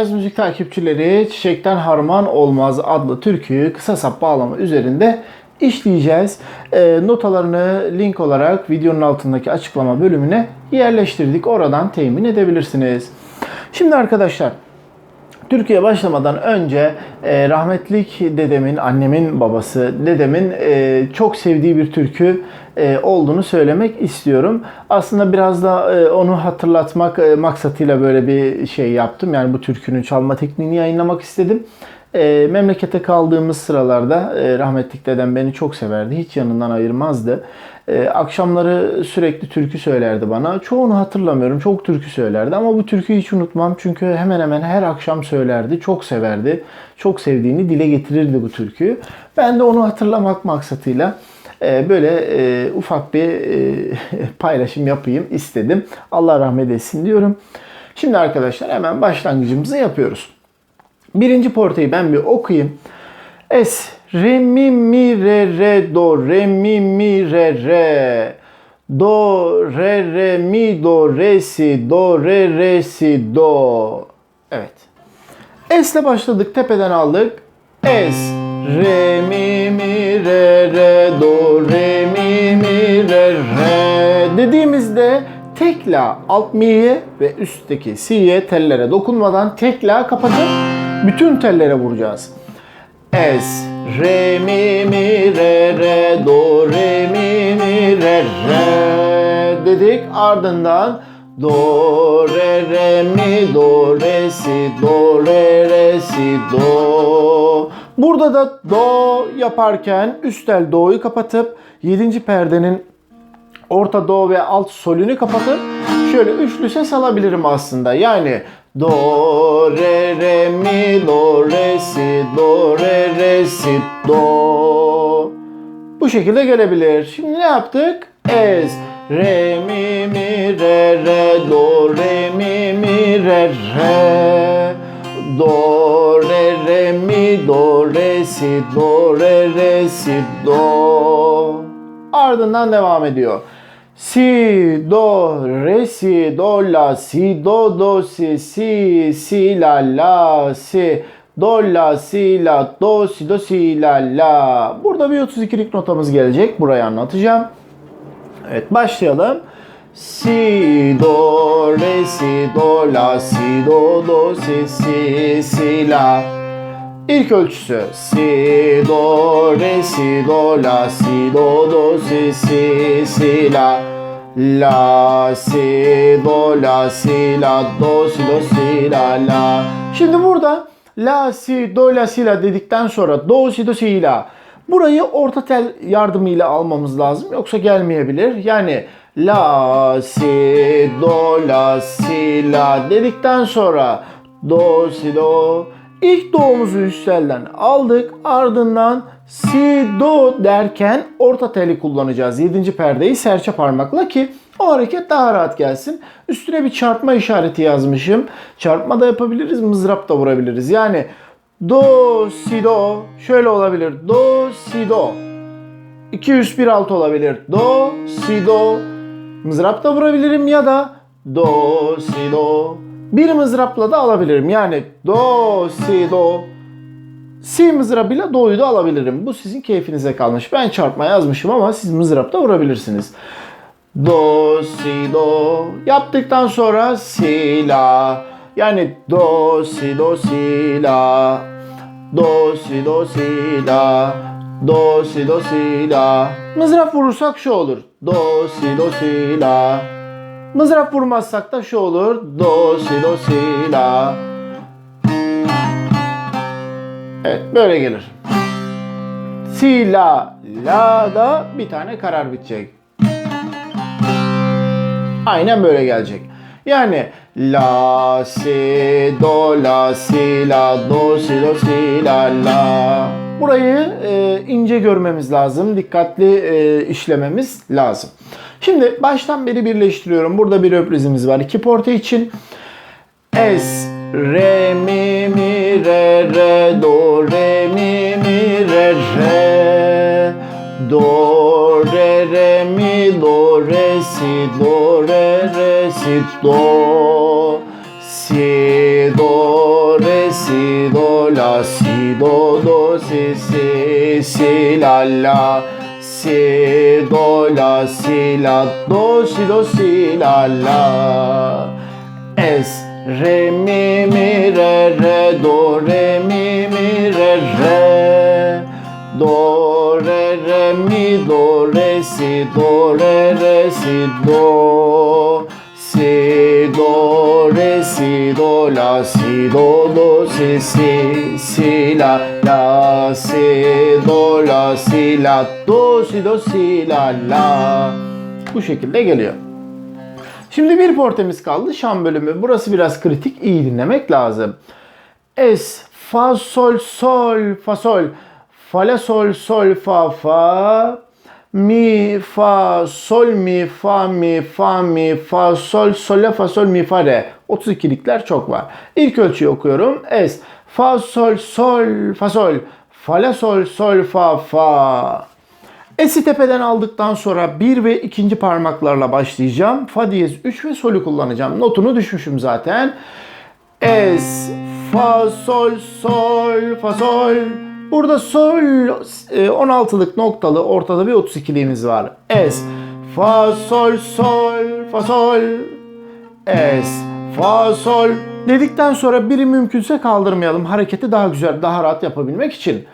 Ez Müzik takipçileri. Çiçekten Harman Olmaz adlı türküyü kısa sap bağlama üzerinde işleyeceğiz. Ee, notalarını link olarak videonun altındaki açıklama bölümüne yerleştirdik. Oradan temin edebilirsiniz. Şimdi arkadaşlar Türkiye başlamadan önce e, rahmetlik dedemin, annemin babası, dedemin e, çok sevdiği bir türkü e, olduğunu söylemek istiyorum. Aslında biraz da e, onu hatırlatmak e, maksatıyla böyle bir şey yaptım. Yani bu türkünün çalma tekniğini yayınlamak istedim. E, memlekete kaldığımız sıralarda e, rahmetlik dedem beni çok severdi. Hiç yanından ayırmazdı. E, akşamları sürekli türkü söylerdi bana. Çoğunu hatırlamıyorum. Çok türkü söylerdi ama bu türküyü hiç unutmam. Çünkü hemen hemen her akşam söylerdi. Çok severdi. Çok sevdiğini dile getirirdi bu türküyü. Ben de onu hatırlamak maksatıyla e, böyle e, ufak bir e, paylaşım yapayım istedim. Allah rahmet etsin diyorum. Şimdi arkadaşlar hemen başlangıcımızı yapıyoruz. Birinci portayı ben bir okuyayım. Es, re, mi, mi, re, re, do, re, mi, mi, re, re. Do, re, re, mi, do, re, si, do, re, re, si, do. Evet. Es'le başladık, tepeden aldık. Es, re, mi, mi, re, re, do, re, mi, mi, re, re. Dediğimizde tek la alt mi'ye ve üstteki si'ye tellere dokunmadan tek la kapatıp bütün tellere vuracağız. Es, re, mi, mi, re, re, do, re, mi, mi, re, re dedik. Ardından do, re, re, mi, do, re, si, do, re, re, si, do. Burada da do yaparken üst tel do'yu kapatıp 7. perdenin orta do ve alt solünü kapatıp şöyle üçlü ses alabilirim aslında. Yani do re re mi do re si do re re si do. Bu şekilde gelebilir. Şimdi ne yaptık? Es re mi mi re re do re mi mi re re do re re mi do re si do re re si do ardından devam ediyor. Si, do, re, si, do, la, si, do, do, si, si, si, la, la, si, do, la, si, la, do, si, do, si, la, la. Burada bir 32'lik notamız gelecek. Burayı anlatacağım. Evet başlayalım. Si, do, re, si, do, la, si, do, do, si, si, si, la. İlk ölçüsü si do re si do la si do do si si si la la si do la si la do si do si la la. Şimdi burada la si do la si la dedikten sonra do si do si la burayı orta tel yardımıyla almamız lazım yoksa gelmeyebilir. Yani la si do la si la dedikten sonra do si do İlk do'muzu üst telden aldık. Ardından si do derken orta teli kullanacağız. 7. perdeyi serçe parmakla ki o hareket daha rahat gelsin. Üstüne bir çarpma işareti yazmışım. Çarpma da yapabiliriz, mızrap da vurabiliriz. Yani do si do şöyle olabilir. Do si do. 2 üst 1 alt olabilir. Do si do. Mızrap da vurabilirim ya da do si do bir mızrapla da alabilirim. Yani do, si, do. Si mızrabıyla do'yu da alabilirim. Bu sizin keyfinize kalmış. Ben çarpma yazmışım ama siz mızrapta vurabilirsiniz. Do, si, do. Yaptıktan sonra si, la. Yani do, si, do, si, la. Do, si, do, si, la. Do, si, do, si, la. Mızrap vurursak şu olur. Do, si, do, si, la. Mızrap vurmazsak da şu olur. Do, si, do, si, la. Evet böyle gelir. Si, la, la da bir tane karar bitecek. Aynen böyle gelecek. Yani la, si, do, la, si, la, do, si, do, si, la, la. Burayı e, ince görmemiz lazım. Dikkatli e, işlememiz lazım. Şimdi baştan beri birleştiriyorum. Burada bir öprizimiz var. İki porta için. Es, re, mi, mi, re, re, do, re, mi, mi, re, re. Do, re, re, mi, do, re, si, do, re, re, si, do. Si, do, si do do si si si la la. Si do la si la do si do si la la. Es re mi mi re re do re mi mi re re. Do re re mi do re si do re re si do do si do la si do do si si si la la si do la si la do si do si la la bu şekilde geliyor. Şimdi bir portemiz kaldı şan bölümü. Burası biraz kritik. iyi dinlemek lazım. Es, fa, sol, sol, fa, sol. Fa, la, sol, sol, fa, fa. Mi, fa, sol, mi, fa, mi, fa, mi, fa, sol, sol, la, fa, sol, mi, fa, re. 32'likler çok var. İlk ölçüyü okuyorum. Es, fa, sol, sol, fa, sol. Fa, la, sol, sol, fa, fa. Es'i tepeden aldıktan sonra bir ve ikinci parmaklarla başlayacağım. Fa diyez 3 ve solü kullanacağım. Notunu düşmüşüm zaten. Es, fa, sol, sol, fa, sol. Burada sol e, 16'lık noktalı ortada bir 32'liğimiz var. Es, fa, sol, sol, fa, sol. Es, fa, sol. Dedikten sonra biri mümkünse kaldırmayalım. Hareketi daha güzel, daha rahat yapabilmek için.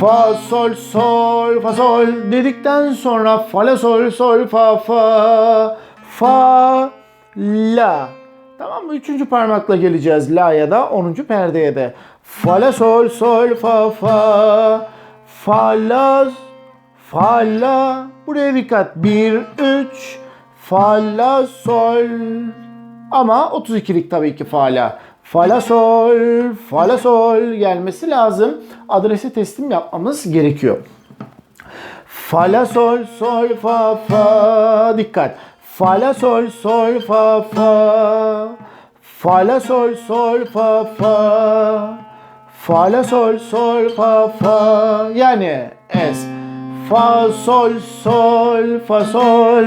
Fa sol sol fa sol dedikten sonra fa la sol sol fa fa fa la. Tamam mı? Üçüncü parmakla geleceğiz la'ya da onuncu perdeye de. Fa la sol sol fa fa fa la fa la. Buraya dikkat. 1 3 fa la sol ama 32'lik tabii ki fa la. Fa la sol, fa la sol gelmesi lazım. Adresi teslim yapmamız gerekiyor. Fa la sol sol fa fa dikkat. Fa la sol sol fa fa. Fa la sol sol fa fa. Fa la sol sol fa fa. Yani es. Fa sol sol fa sol.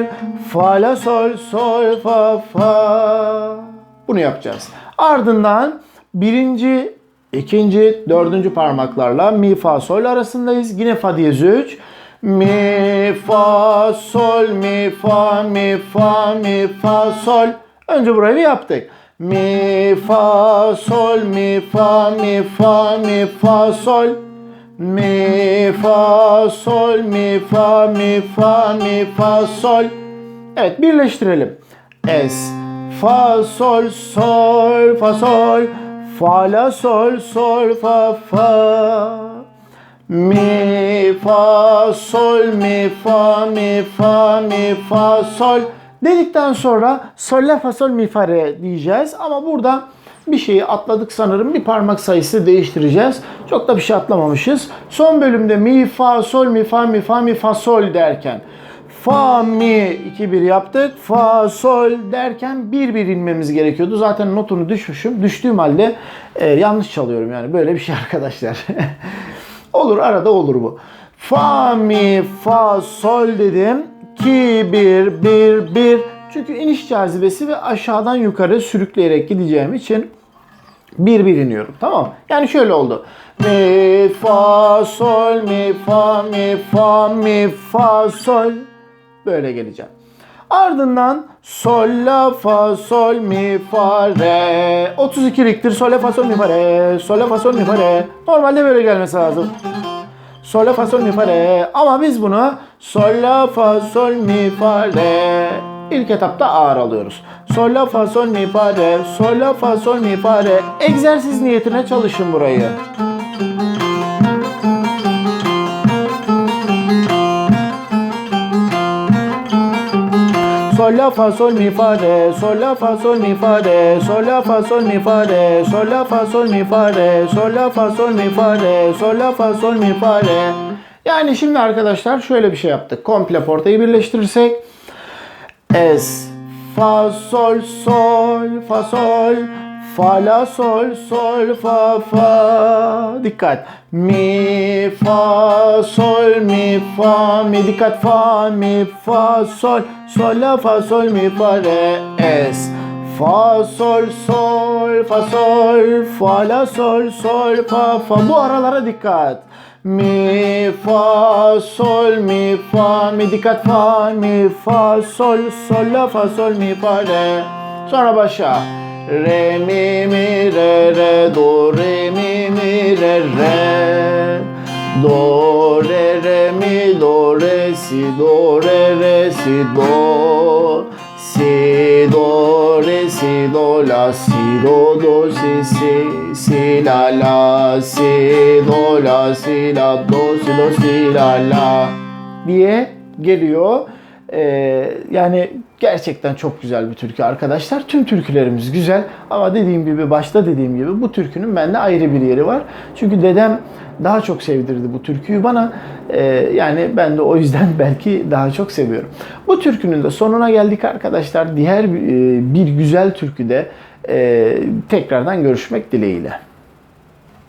Fa la sol sol fa fa. Bunu yapacağız. Ardından birinci, ikinci, dördüncü parmaklarla mi fa sol arasındayız. Yine fa diyez 3. Mi fa sol mi fa mi fa mi fa sol. Önce burayı yaptık. Mi fa sol mi fa mi fa mi fa sol. Mi fa sol mi fa mi fa mi fa sol. Evet birleştirelim. Es fa sol sol fa sol fa la sol sol fa fa mi fa sol mi fa mi fa mi fa sol dedikten sonra sol la fa sol mi fa re diyeceğiz ama burada bir şeyi atladık sanırım. Bir parmak sayısı değiştireceğiz. Çok da bir şey atlamamışız. Son bölümde mi fa sol mi fa mi fa mi fa sol derken Fa mi 2 1 yaptık. Fa sol derken 1 1 inmemiz gerekiyordu. Zaten notunu düşmüşüm. Düştüğüm halde e, yanlış çalıyorum yani. Böyle bir şey arkadaşlar. olur arada olur bu. Fa mi fa sol dedim. 2 1 1 1 çünkü iniş cazibesi ve aşağıdan yukarı sürükleyerek gideceğim için bir bir iniyorum. Tamam. Yani şöyle oldu. Mi fa sol mi fa mi fa mi fa sol böyle geleceğim. Ardından sol la fa sol mi fa re 32'liktir sol la fa sol mi fa re sol la fa sol mi fa re normalde böyle gelmesi lazım. Sol la fa sol mi fa re ama biz bunu sol la fa sol mi fa re ilk etapta ağır alıyoruz. Sol la fa sol mi fa re sol la fa sol mi fa re egzersiz niyetine çalışın burayı. sol la fa sol mi fa re sol la fa sol mi fa re sol la fa sol mi fa re sol la fa sol mi fa re sol la fa sol mi fa re sol la fa sol mi fa re yani şimdi arkadaşlar şöyle bir şey yaptık. Komple portayı birleştirirsek. Es fa sol sol fa sol fa la sol sol fa fa. Dikkat. Mi fa sol mi fa mi. Dikkat. Fa mi fa sol sol la fa sol mi fa re es. Fa sol sol fa sol fa la sol sol fa fa. Bu aralara dikkat. Mi fa sol mi fa mi dikkat fa mi fa sol sol la fa sol mi fa re. Sonra başa. Re mi mi re re do re mi mi re re. Do re re mi do re si do re re si do si do re si do la si do do si si si la la si do la si la do si do si la la diye geliyor. Ee, yani gerçekten çok güzel bir türkü arkadaşlar. Tüm türkülerimiz güzel ama dediğim gibi başta dediğim gibi bu türkünün bende ayrı bir yeri var. Çünkü dedem daha çok sevdirdi bu türküyü bana. Ee, yani ben de o yüzden belki daha çok seviyorum. Bu türkünün de sonuna geldik arkadaşlar. Diğer bir, bir güzel türküde e, tekrardan görüşmek dileğiyle.